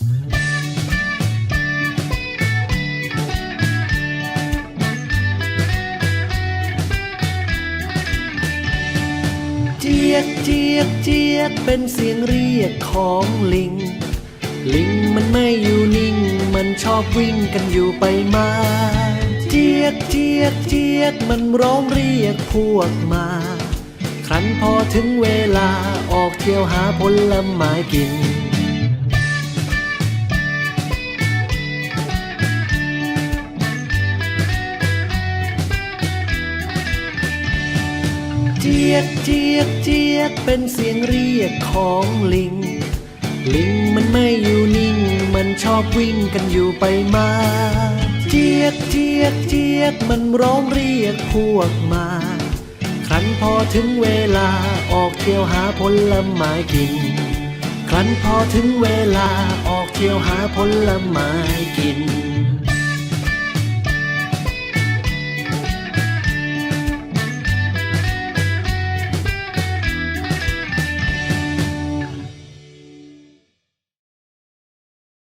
เจี๊ยกเจียกเจียกเป็นเสียงเรียกของลิง ลิงมันไม่อยู่นิ่ง มันชอบวิ่งกันอยู่ไปมา เจียกเจียกเจียกมันร้องเรียกพวกมา ครั้นพอถึงเวลาออกเที่ยวหาผลไม้กิน เจียกเจียกเจียกเป็นเสียงเรียกของลิง ลิงมันไม่อยู่นิ่ง มันชอบวิ่งกันอยู่ไปมา เจียกเจียกเจียกมันร้องเรียกพวกมา ครั้นพอถึงเวลาออกเที่ยวหาผลไม้กิน ครั้นพอถึงเวลาออกเที่ยวหาผลไม้กิน